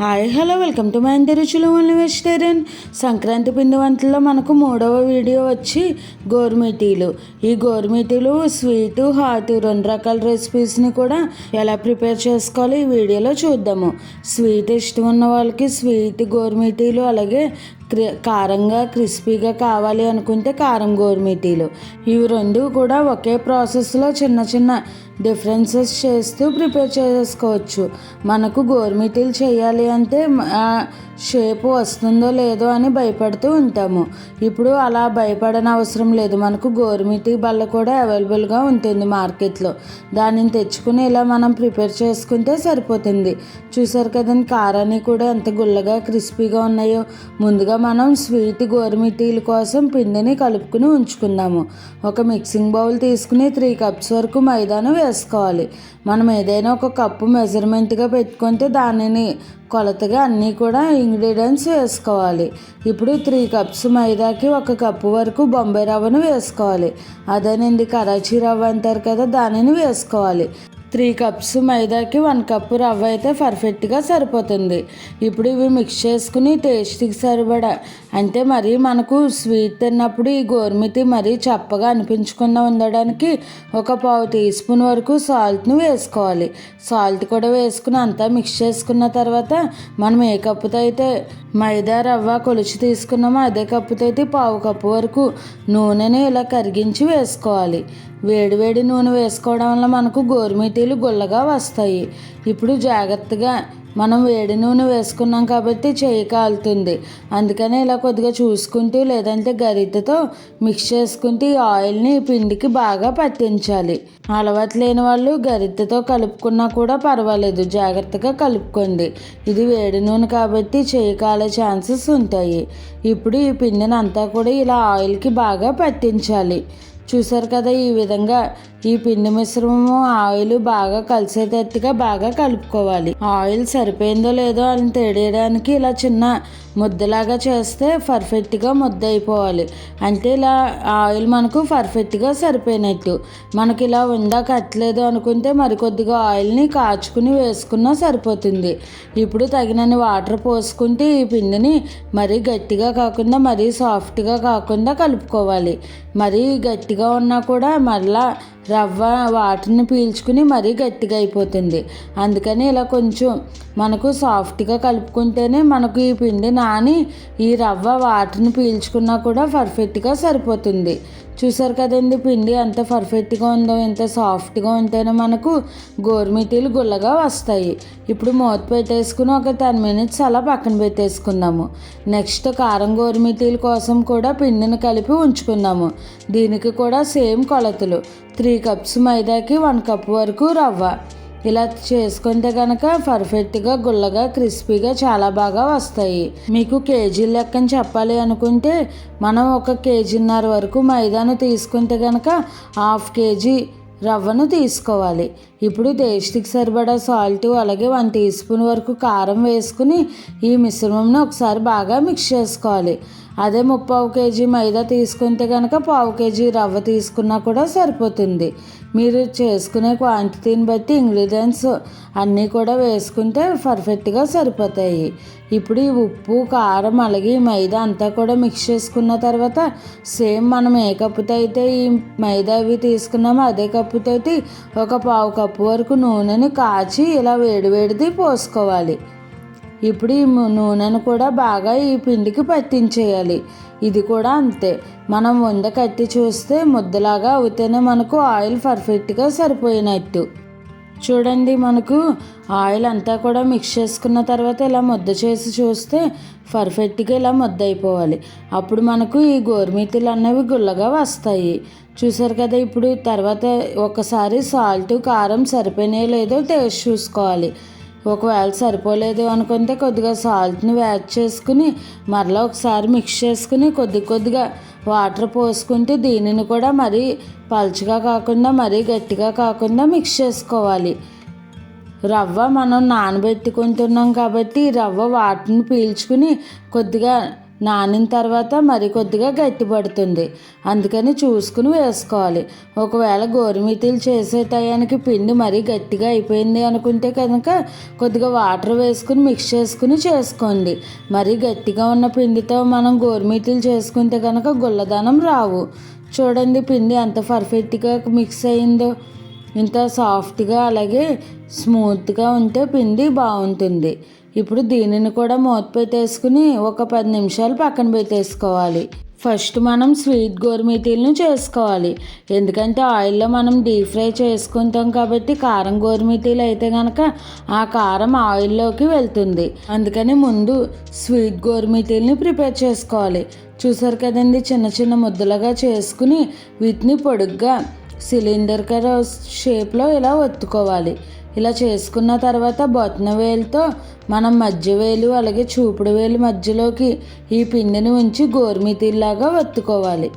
Hi hello welcome to my రుచులు only vegetarian. Sankranti పిండి వంటల్లో మనకు మూడవ వీడియో వచ్చి గోరుమిటీలు ఈ గోరుమిటీలు స్వీటు హాట్ రెండు రకాల రెసిపీస్ని కూడా ఎలా ప్రిపేర్ చేసుకోవాలో ఈ వీడియోలో చూద్దాము. స్వీట్ ఇష్టం ఉన్న వాళ్ళకి స్వీట్ గోరుమిటీలు అలాగే కారంగా క్రిస్పీగా కావాలి అనుకుంటే కారం గోరుమిటీలు ఇవి రెండు కూడా ఒకే ప్రాసెస్లో చిన్న చిన్న డిఫరెన్సెస్ చేస్తూ ప్రిపేర్ చేసుకోవచ్చు. మనకు గోరుమిటీలు చేయాలి అంటే షేప్ వస్తుందో లేదో అని భయపడుతూ ఉంటాము. ఇప్పుడు అలా భయపడని అవసరం లేదు. మనకు గోరుమిటి బల్ల కూడా అవైలబుల్గా ఉంటుంది మార్కెట్లో. దానిని తెచ్చుకుని ఇలా మనం ప్రిపేర్ చేసుకుంటే సరిపోతుంది. చూసారు కదండి కారాన్ని కూడా ఎంత గుల్లగా క్రిస్పీగా ఉన్నాయో. ముందుగా మనం స్వీట్ గోరుమిటీల కోసం పిండిని కలుపుకుని ఉంచుకుందాము. ఒక మిక్సింగ్ బౌల్ తీసుకుని త్రీ కప్స్ వరకు మైదాను వేసుకోవాలి. మనం ఏదైనా ఒక కప్పు మెజర్మెంట్గా పెట్టుకుంటే దానిని కొలతగా అన్నీ కూడా ఇంగ్రీడియంట్స్ వేసుకోవాలి. ఇప్పుడు త్రీ కప్స్ మైదాకి ఒక కప్పు వరకు బొంబాయి రవ్వను వేసుకోవాలి. అదేనండి కరాచీ రవ్వ అంటారు కదా దానిని వేసుకోవాలి. త్రీ కప్స్ మైదాకి వన్ కప్పు రవ్వ అయితే పర్ఫెక్ట్గా సరిపోతుంది. ఇప్పుడు ఇవి మిక్స్ చేసుకుని టేస్ట్కి సరిపడా. అంటే మరి మనకు స్వీట్ తిన్నప్పుడు ఈ గోర్మితి మరీ చప్పగా అనిపించకుండా ఉండడానికి ఒక పావు టీ స్పూన్ వరకు సాల్ట్ను వేసుకోవాలి. సాల్ట్ కూడా వేసుకుని అంతా మిక్స్ చేసుకున్న తర్వాత మనం ఏ కప్పుతో అయితే మైదా రవ్వ కొలిచి తీసుకున్నామో అదే కప్పుతో అయితే పావు కప్పు వరకు నూనెని ఇలా కరిగించి వేసుకోవాలి. వేడివేడి నూనె వేసుకోవడం వల్ల మనకు గోరుమిటీలు గుల్లగా వస్తాయి. ఇప్పుడు జాగ్రత్తగా మనం వేడి నూనె వేసుకున్నాం కాబట్టి చేయి కాలుతుంది. అందుకని ఇలా కొద్దిగా చూసుకుంటూ లేదంటే గరిటెతో మిక్స్ చేసుకుంటూ ఈ ఆయిల్ని పిండికి బాగా పట్టించాలి. అలవాటు లేని వాళ్ళు గరిటెతో కలుపుకున్నా కూడా పర్వాలేదు. జాగ్రత్తగా కలుపుకోండి. ఇది వేడి నూనె కాబట్టి చేయి కాలే ఛాన్సెస్ ఉంటాయి. ఇప్పుడు ఈ పిండిని అంతా కూడా ఇలా ఆయిల్కి బాగా పట్టించాలి. చూసారు కదా ఈ విధంగా ఈ పిండి మిశ్రమము ఆయిల్ బాగా కలిసేటట్టుగా బాగా కలుపుకోవాలి. ఆయిల్ సరిపోయిందో లేదో అని తెలియడానికి ఇలా చిన్న ముద్దలాగా చేస్తే పర్ఫెక్ట్గా ముద్ద అయిపోవాలి అంటే ఇలా ఆయిల్ మనకు పర్ఫెక్ట్గా సరిపోయినట్టు. మనకి ఇలా ఉందా కట్టలేదు అనుకుంటే మరికొద్దిగా ఆయిల్ని కాచుకుని వేసుకున్నా సరిపోతుంది. ఇప్పుడు తగినన్ని వాటర్ పోసుకుంటే ఈ పిండిని మరీ గట్టిగా కాకుండా మరీ సాఫ్ట్గా కాకుండా కలుపుకోవాలి. మరీ గట్టిగా ఉన్నా కూడా మళ్ళా రవ్వ వాటర్ని పీల్చుకుని మరీ గట్టిగా అయిపోతుంది. అందుకని ఇలా కొంచెం మనకు సాఫ్ట్గా కలుపుకుంటేనే మనకు ఈ పిండి నాని ఈ రవ్వ వాటర్ని పీల్చుకున్నా కూడా పర్ఫెక్ట్గా సరిపోతుంది. చూసారు కదండి పిండి ఎంత పర్ఫెక్ట్గా ఉందో ఎంత సాఫ్ట్గా ఉంటేనే మనకు గోరుమిటీలు గుల్లగా వస్తాయి. ఇప్పుడు మూత పెట్టేసుకుని ఒక టెన్ మినిట్స్ అలా పక్కన పెట్టేసుకుందాము. నెక్స్ట్ కారం గోరుమిటీల కోసం కూడా పిండిని కలిపి ఉంచుకుందాము. దీనికి కూడా సేమ్ కొలతలు. త్రీ కప్స్ మైదాకి వన్ కప్ వరకు రవ్వ. ఇలా చేసుకుంటే కనుక పర్ఫెక్ట్గా గుల్లగా క్రిస్పీగా చాలా బాగా వస్తాయి. మీకు కేజీ లెక్కని చెప్పాలి అనుకుంటే మనం ఒక కేజీన్నర వరకు మైదాను తీసుకుంటే కనుక హాఫ్ కేజీ రవ్వను తీసుకోవాలి. ఇప్పుడు టేస్ట్కి సరిపడా సాల్ట్ అలాగే వన్ టీ స్పూన్ వరకు కారం వేసుకుని ఈ మిశ్రమంను ఒకసారి బాగా మిక్స్ చేసుకోవాలి. అదే ముప్పావు కేజీ మైదా తీసుకుంటే కనుక పావు కేజీ రవ్వ తీసుకున్నా కూడా సరిపోతుంది. మీరు చేసుకునే క్వాంటిటీని బట్టి ఇంగ్రీడియంట్స్ అన్నీ కూడా వేసుకుంటే పర్ఫెక్ట్గా సరిపోతాయి. ఇప్పుడు ఈ ఉప్పు కారం అలాగే మైదా అంతా కూడా మిక్స్ చేసుకున్న తర్వాత సేమ్ మనం ఏ కప్పుతో అయితే ఈ మైదా అవి తీసుకున్నామో అదే కప్పుతో ఒక పావు కప్పు వరకు నూనెని కాచి ఇలా వేడివేడిది పోసుకోవాలి. ఇప్పుడు ఈ నూనెను కూడా బాగా ఈ పిండికి పట్టించేయాలి. ఇది కూడా అంతే. మనం వంద కట్టి చూస్తే ముద్దలాగా అవుతేనే మనకు ఆయిల్ పర్ఫెక్ట్గా సరిపోయినట్టు. చూడండి మనకు ఆయిల్ అంతా కూడా మిక్స్ చేసుకున్న తర్వాత ఇలా ముద్ద చేసి చూస్తే పర్ఫెక్ట్గా ఇలా ముద్ద అయిపోవాలి. అప్పుడు మనకు ఈ గోరుమితులు అనేవి గుల్లగా వస్తాయి. చూసారు కదా ఇప్పుడు తర్వాత ఒకసారి సాల్ట్ కారం సరిపోయినాయో లేదో టేస్ట్ చూసుకోవాలి. ఒకవేళ సరిపోలేదు అనుకుంటే కొద్దిగా సాల్ట్ని యాడ్ చేసుకుని మరలా ఒకసారి మిక్స్ చేసుకుని కొద్ది కొద్దిగా వాటర్ పోసుకుంటే దీనిని కూడా మరీ పలుచగా కాకుండా మరీ గట్టిగా కాకుండా మిక్స్ చేసుకోవాలి. రవ్వ మనం నానబెట్టుకుంటున్నాం కాబట్టి రవ్వ వాటిని పీల్చుకుని కొద్దిగా నానిన తర్వాత మరి కొద్దిగా గట్టిపడుతుంది. అందుకని చూసుకుని వేసుకోవాలి. ఒకవేళ గోరుమితీలు చేసే టయానికి పిండి మరీ గట్టిగా అయిపోయింది అనుకుంటే కనుక కొద్దిగా వాటర్ వేసుకుని మిక్స్ చేసుకుని చేసుకోండి. మరీ గట్టిగా ఉన్న పిండితో మనం గోరుమితీలు చేసుకుంటే కనుక గుల్లదనం రావు. చూడండి పిండి ఎంత పర్ఫెక్ట్గా మిక్స్ అయిందో. ఇంత సాఫ్ట్గా అలాగే స్మూత్గా ఉంటే పిండి బాగుంటుంది. ఇప్పుడు దీనిని కూడా మూత పెట్టేసుకుని ఒక పది నిమిషాలు పక్కన పెట్టేసుకోవాలి. ఫస్ట్ మనం స్వీట్ గోరుమిటీలను చేసుకోవాలి. ఎందుకంటే ఆయిల్లో మనం డీప్ ఫ్రై చేసుకుంటాం కాబట్టి కారం గోరుమిటీలు అయితే కనుక ఆ కారం ఆయిల్లోకి వెళ్తుంది. అందుకని ముందు స్వీట్ గోరుమిటీలని ప్రిపేర్ చేసుకోవాలి. చూసారు కదండి చిన్న చిన్న ముద్దలుగా చేసుకుని వీటిని పొడుగ్గా సిలిండర్ కర షేప్లో ఇలా ఒత్తుకోవాలి. ఇలా చేసుకున్న తర్వాత బొత్న వేలుతో మనం మధ్య వేలు అలాగే చూపుడు వేలు మధ్యలోకి ఈ పిండిని ఉంచి గోరుమిటీలాగా ఒత్తుకోవాలి.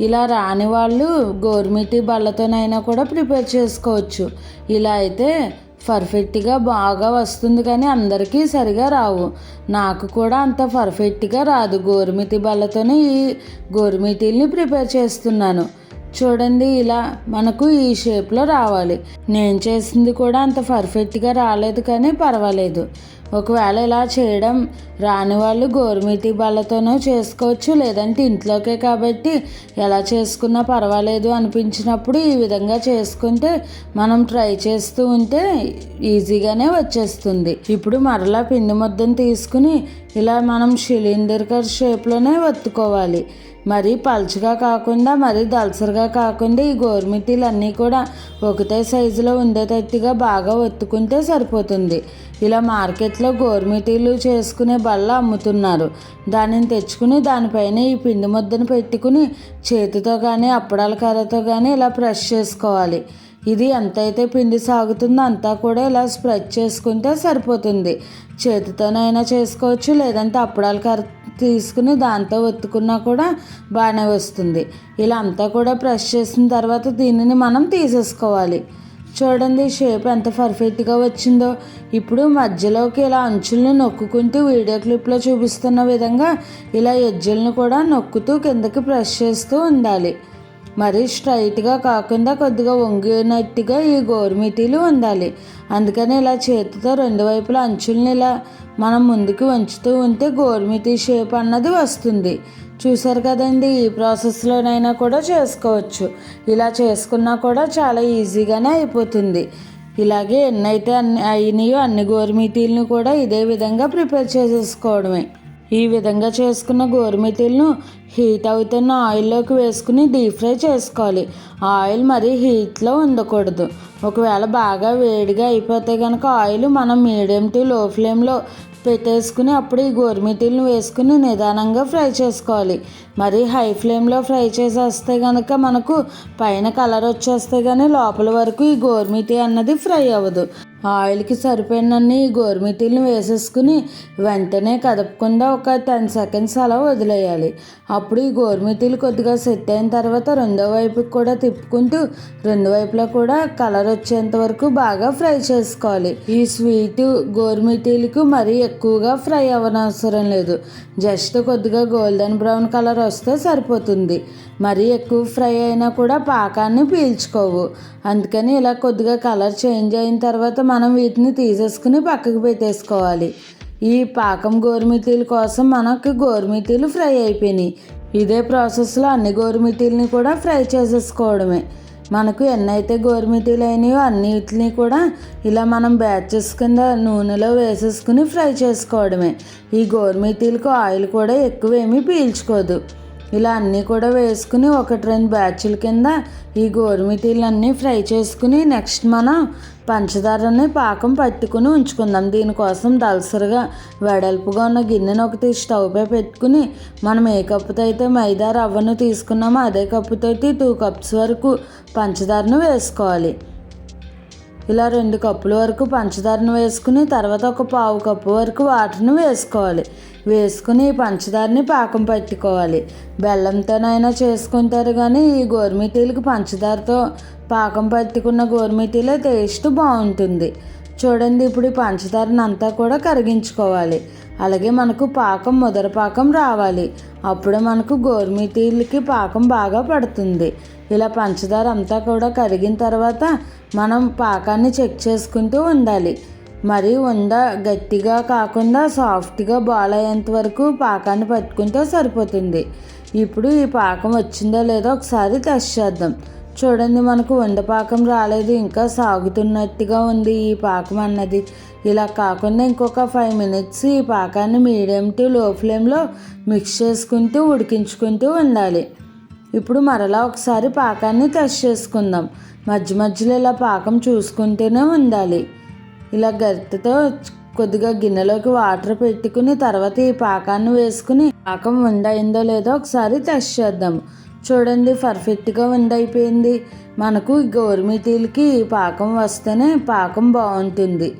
ఇలా రాని వాళ్ళు గోరుమిటీ బళ్ళతోనైనా కూడా ప్రిపేర్ చేసుకోవచ్చు. ఇలా అయితే పర్ఫెక్ట్గా బాగా వస్తుంది కానీ అందరికీ సరిగా రావు. నాకు కూడా అంత పర్ఫెక్ట్గా రాదు గోరుమితి బళ్ళతోనే ఈ గోరుమిటీల్ని ప్రిపేర్ చేస్తున్నాను. చూడండి ఇలా మనకు ఈ షేప్లో రావాలి. నేను చేసింది కూడా అంత పర్ఫెక్ట్గా రాలేదు కానీ పర్వాలేదు. ఒకవేళ ఇలా చేయడం రాని వాళ్ళు గోరుమిటి బళ్ళతోనూ చేసుకోవచ్చు లేదంటే ఇంట్లోకే కాబట్టి ఎలా చేసుకున్నా పర్వాలేదు అనిపించినప్పుడు ఈ విధంగా చేసుకుంటే మనం ట్రై చేస్తూ ఉంటే ఈజీగానే వచ్చేస్తుంది. ఇప్పుడు మరలా పిండి ముద్దను తీసుకుని ఇలా మనం సిలిండర్ షేప్లోనే వత్తుకోవాలి మరీ పలుచగా కాకుండా మరీ దలసరిగా కాకుండా ఈ గోరుమిటీలు అన్నీ కూడా ఒకటే సైజులో ఉండేటట్టుగా బాగా ఒత్తుకుంటే సరిపోతుంది. ఇలా మార్కెట్లో గోరుమిటీలు చేసుకునే బల్ల అమ్ముతున్నారు. దానిని తెచ్చుకుని దానిపైన ఈ పిండి ముద్దను పెట్టుకుని చేతితో కానీ అప్పడాల కర్రతో కానీ ఇలా ప్రెస్ చేసుకోవాలి. ఇది ఎంతైతే పిండి సాగుతుందో అంతా కూడా ఇలా స్ప్రెడ్ చేసుకుంటే సరిపోతుంది. చేతితోనైనా చేసుకోవచ్చు లేదంటే అప్పడాలు కర్ర తీసుకుని దాంతో ఒత్తుకున్నా కూడా బాగానే వస్తుంది. ఇలా అంతా కూడా ప్రెస్ చేసిన తర్వాత దీనిని మనం తీసేసుకోవాలి. చూడండి షేప్ ఎంత పర్ఫెక్ట్గా వచ్చిందో. ఇప్పుడు మధ్యలోకి ఇలా అంచులను నొక్కుంటూ వీడియో క్లిప్లో చూపిస్తున్న విధంగా ఇలా ఎజ్జలను కూడా నొక్కుతూ కిందకి ప్రెస్ చేస్తూ ఉండాలి. మరీ స్ట్రైట్గా కాకుండా కొద్దిగా వంగినట్టుగా ఈ గోరుమిటీలు ఉండాలి అందుకని ఇలా చేతితో రెండు వైపులా అంచుల్ని ఇలా మనం ముందుకు వంచుతూ ఉంటే గోరుమిటీ షేప్ అన్నది వస్తుంది. చూసారు కదండి ఈ ప్రాసెస్లోనైనా కూడా చేసుకోవచ్చు. ఇలా చేసుకున్నా కూడా చాలా ఈజీగానే అయిపోతుంది. ఇలాగే ఎన్నైతే అన్ని అయినాయో అన్ని గోరుమిటీలను కూడా ఇదే విధంగా ప్రిపేర్ చేసేసుకోవడమే. ఈ విధంగా చేసుకున్న గోరుమిటీలను హీట్ అవుతున్న ఆయిల్లోకి వేసుకుని డీప్ ఫ్రై చేసుకోవాలి. ఆయిల్ మరీ హీట్లో ఉండకూడదు. ఒకవేళ బాగా వేడిగా అయిపోతే కనుక ఆయిల్ మనం మీడియం టు లో ఫ్లేమ్లో పెట్టేసుకుని అప్పుడు ఈ గోరుమిటీలను వేసుకుని నిదానంగా ఫ్రై చేసుకోవాలి. మరి హై ఫ్లేమ్లో ఫ్రై చేసేస్తే కనుక మనకు పైన కలర్ వచ్చేస్తే కానీ లోపల వరకు ఈ గోరుమిటీ అన్నది ఫ్రై అవ్వదు. ఆయిల్కి సరిపోయినన్ని ఈ గోరుమిటీలను వేసేసుకుని వెంటనే కదపకుండా ఒక టెన్ సెకండ్స్ అలా వదిలేయాలి. అప్పుడు ఈ గోరుమిటీలు కొద్దిగా సెట్ అయిన తర్వాత రెండో వైపుకి కూడా తిప్పుకుంటూ రెండు వైపులా కూడా కలర్ వచ్చేంత వరకు బాగా ఫ్రై చేసుకోవాలి. ఈ స్వీట్ గోరుమిటీలకు మరీ ఎక్కువగా ఫ్రై అవ్వనవసరం లేదు. జస్ట్ కొద్దిగా గోల్డెన్ బ్రౌన్ కలర్ వస్తే సరిపోతుంది. మరీ ఎక్కువ ఫ్రై అయినా కూడా పాకాన్ని పీల్చుకోవు. అందుకని ఇలా కొద్దిగా కలర్ చేంజ్ అయిన తర్వాత మనం వీటిని తీసేసుకుని పక్కకు పెట్టేసుకోవాలి. ఈ పాకం గోరుమితీల కోసం మనకు గోరుమితీలు ఫ్రై అయిపోయినాయి. ఇదే ప్రాసెస్లో అన్ని గోరుమితీలని కూడా ఫ్రై చేసేసుకోవడమే. మనకు ఎన్నైతే గోరుమితీలు అయినాయో అన్నిటిని కూడా ఇలా మనం బ్యాచెస్ కింద నూనెలో వేసేసుకుని ఫ్రై చేసుకోవడమే. ఈ గోరుమితీలకు ఆయిల్ కూడా ఎక్కువ ఏమీ పీల్చుకోదు. ఇలా అన్నీ కూడా వేసుకుని ఒకటి రెండు బ్యాచ్ల కింద ఈ గోరుమిటీలన్నీ ఫ్రై చేసుకుని నెక్స్ట్ మనం పంచదారని పాకం పట్టుకుని ఉంచుకుందాం. దీనికోసం దలసరిగా వెడల్పుగా ఉన్న గిన్నెను ఒకటి స్టవ్ పై పెట్టుకుని మనం ఏ కప్పుతో అయితే మైదా రవ్వను తీసుకున్నామో అదే కప్పుతోటి టూ కప్స్ వరకు పంచదారను వేసుకోవాలి. ఇలా రెండు కప్పుల వరకు పంచదారను వేసుకుని తర్వాత ఒక పావు కప్పు వరకు వాటర్ని వేసుకోవాలి. వేసుకుని ఈ పంచదారని పాకం పట్టుకోవాలి. బెల్లంతోనైనా చేసుకుంటారు కానీ ఈ గోరుమిటీలకు పంచదారతో పాకం పట్టుకున్న గోరుమిటీలో టేస్ట్ బాగుంటుంది. చూడండి ఇప్పుడు ఈ పంచదారని అంతా కూడా కరిగించుకోవాలి. అలాగే మనకు పాకం ముదర పాకం రావాలి. అప్పుడు మనకు గోరుమిటీలకి పాకం బాగా పడుతుంది. ఇలా పంచదార అంతా కూడా కరిగిన తర్వాత మనం పాకాన్ని చెక్ చేసుకుంటూ ఉండాలి. మరి ఉండ గట్టిగా కాకుండా సాఫ్ట్గా బాల్ అయ్యేంత వరకు పాకాన్ని పట్టుకుంటే సరిపోతుంది. ఇప్పుడు ఈ పాకం వచ్చిందో లేదో ఒకసారి టెస్ట్ చేద్దాం. చూడండి మనకు వండపాకం రాలేదు ఇంకా సాగుతున్నట్టుగా ఉంది ఈ పాకం అన్నది. ఇలా కాకుండా ఇంకొక ఫైవ్ మినిట్స్ ఈ పాకాన్ని మీడియం టు లో ఫ్లేమ్లో మిక్స్ చేసుకుంటూ ఉడికించుకుంటూ ఉండాలి. ఇప్పుడు మరలా ఒకసారి పాకాన్ని టెస్ట్ చేసుకుందాం. మధ్య మధ్యలో ఇలా పాకం చూసుకుంటూనే ఉండాలి. ఇలా గరిటెతో కొద్దిగా గిన్నెలోకి వాటర్ పెట్టుకుని తర్వాత ఈ పాకాన్ని వేసుకుని పాకం ఉండయిందో లేదో ఒకసారి టెస్ట్ చేద్దాం. చూడండి పర్ఫెక్ట్గా ఉండైపోయింది మనకు గోరుమిటీలకి ఈ పాకం వస్తేనే పాకం బాగుంటుంది.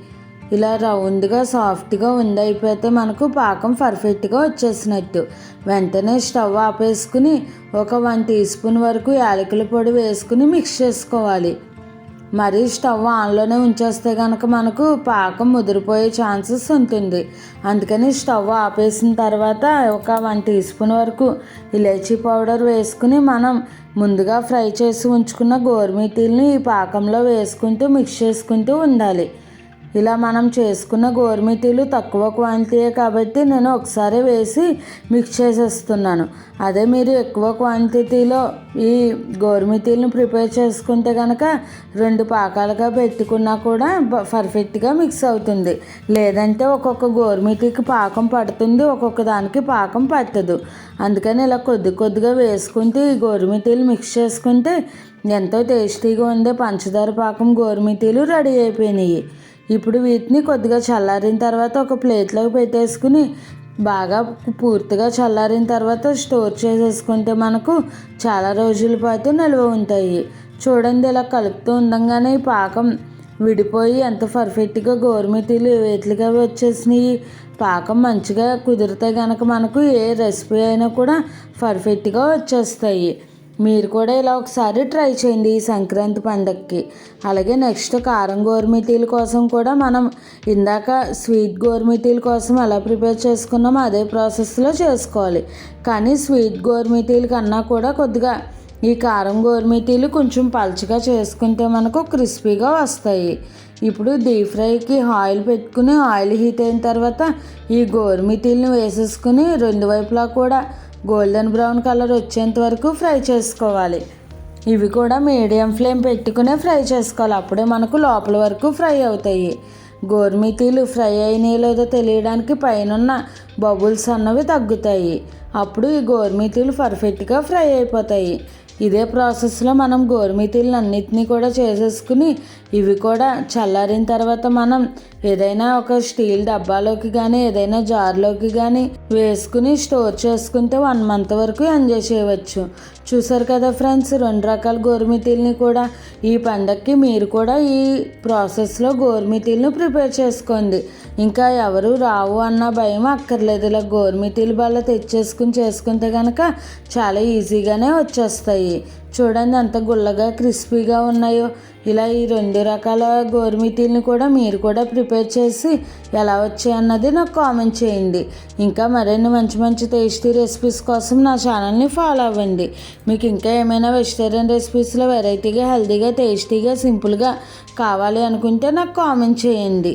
ఇలా రౌండ్గా సాఫ్ట్గా వండైపోతే మనకు పాకం పర్ఫెక్ట్గా వచ్చేసినట్టు. వెంటనే స్టవ్ ఆపేసుకుని ఒక వన్ టీ స్పూన్ వరకు యాలకుల పొడి వేసుకుని మిక్స్ చేసుకోవాలి. మరీ స్టవ్ ఆన్లోనే ఉంచేస్తే కనుక మనకు పాకం ముదిరిపోయే ఛాన్సెస్ ఉంటుంది. అందుకని స్టవ్ ఆపేసిన తర్వాత ఒక వన్ టీ స్పూన్ వరకు ఇలాచీ పౌడర్ వేసుకుని మనం ముందుగా ఫ్రై చేసి ఉంచుకున్న గోరుమిటీల్ని ఈ పాకంలో వేసుకుంటూ మిక్స్ చేసుకుంటూ ఉండాలి. ఇలా మనం చేసుకున్న గోరుమిటీలు తక్కువ క్వాంటిటీయే కాబట్టి నేను ఒకసారి వేసి మిక్స్ చేసేస్తున్నాను. అదే మీరు ఎక్కువ క్వాంటిటీలో ఈ గోరుమిటీలను ప్రిపేర్ చేసుకుంటే కనుక రెండు పాకాలుగా పెట్టుకున్నా కూడా పర్ఫెక్ట్గా మిక్స్ అవుతుంది. లేదంటే ఒక్కొక్క గోరుమిటీకి పాకం పడుతుంది ఒక్కొక్క దానికి పాకం పట్టదు. అందుకని ఇలా కొద్ది కొద్దిగా వేసుకుంటే ఈ గోరుమిటీలు మిక్స్ చేసుకుంటే ఎంతో టేస్టీగా ఉండే పంచదార పాకం గోరుమిటీలు రెడీ అయిపోయినాయి. ఇప్పుడు వీటిని కొద్దిగా చల్లారిన తర్వాత ఒక ప్లేట్లోకి పెట్టేసుకుని బాగా పూర్తిగా చల్లారిన తర్వాత స్టోర్ చేసేసుకుంటే మనకు చాలా రోజుల పాటు నిల్వ ఉంటాయి. చూడండి ఇలా కలుపుతూ ఉండగానే ఈ పాకం విడిపోయి ఎంత పర్ఫెక్ట్గా గోరుమిటీలు వేట్లుగా వచ్చేసినాయి. పాకం మంచిగా కుదిరితే కనుక మనకు ఏ రెసిపీ అయినా కూడా పర్ఫెక్ట్గా వచ్చేస్తాయి. మీరు కూడా ఇలా ఒకసారి ట్రై చేయండి ఈ సంక్రాంతి పండగకి అలాగే నెక్స్ట్ కారం గోరుమిటీల కోసం కూడా మనం ఇందాక స్వీట్ గోరుమిటీల కోసం ఎలా ప్రిపేర్ చేసుకున్నామో అదే ప్రాసెస్లో చేసుకోవాలి. కానీ స్వీట్ గోరుమిటీల కన్నా కూడా కొద్దిగా ఈ కారం గోరుమిటీలు కొంచెం పలుచగా చేసుకుంటే మనకు క్రిస్పీగా వస్తాయి. ఇప్పుడు డీప్ ఫ్రైకి ఆయిల్ పెట్టుకుని ఆయిల్ హీట్ అయిన తర్వాత ఈ గోరుమిటీలను వేసేసుకుని రెండు వైపులా కూడా గోల్డెన్ బ్రౌన్ కలర్ వచ్చేంత వరకు ఫ్రై చేసుకోవాలి. ఇవి కూడా మీడియం ఫ్లేమ్ పెట్టుకునే ఫ్రై చేసుకోవాలి. అప్పుడే మనకు లోపల వరకు ఫ్రై అవుతాయి. గోర్మితీలు ఫ్రై అయినాయి లేదో తెలియడానికి పైనున్న బబుల్స్ అన్నవి తగ్గుతాయి. అప్పుడు ఈ గోర్మితీలు పర్ఫెక్ట్గా ఫ్రై అయిపోతాయి. ఇదే ప్రాసెస్లో మనం గోరుమిటీలను అన్నిటినీ కూడా చేసేసుకుని ఇవి కూడా చల్లారిన తర్వాత మనం ఏదైనా ఒక స్టీల్ డబ్బాలోకి కానీ ఏదైనా జార్లోకి కానీ వేసుకుని స్టోర్ చేసుకుంటే వన్ మంత్ వరకు ఎంజాయ్ చేయవచ్చు చూసారు కదా ఫ్రెండ్స్ రెండు రకాల గోరుమితీల్ని కూడా ఈ పండగకి మీరు కూడా ఈ ప్రాసెస్లో గోరుమితీలను ప్రిపేర్ చేసుకోండి. ఇంకా ఎవరు రావు అన్న భయం అక్కర్లేదు. ఇలా గోరుమితీలు బల్ల తెచ్చేసుకుని చేసుకుంటే కనుక చాలా ఈజీగానే వచ్చేస్తాయి. చూడండి ఎంత గుల్లగా క్రిస్పీగా ఉన్నాయో. ఇలా ఈ రెండు రకాల గోరుమిటీలను కూడా మీరు కూడా ప్రిపేర్ చేసి ఎలా వచ్చాయన్నది నాకు కామెంట్ చేయండి. ఇంకా మరిన్ని మంచి మంచి టేస్టీ రెసిపీస్ కోసం నా ఛానల్ని ఫాలో అవ్వండి. మీకు ఇంకా ఏమైనా వెజిటేరియన్ రెసిపీస్లో వెరైటీగా హెల్తీగా టేస్టీగా సింపుల్గా కావాలి అనుకుంటే నాకు కామెంట్ చేయండి.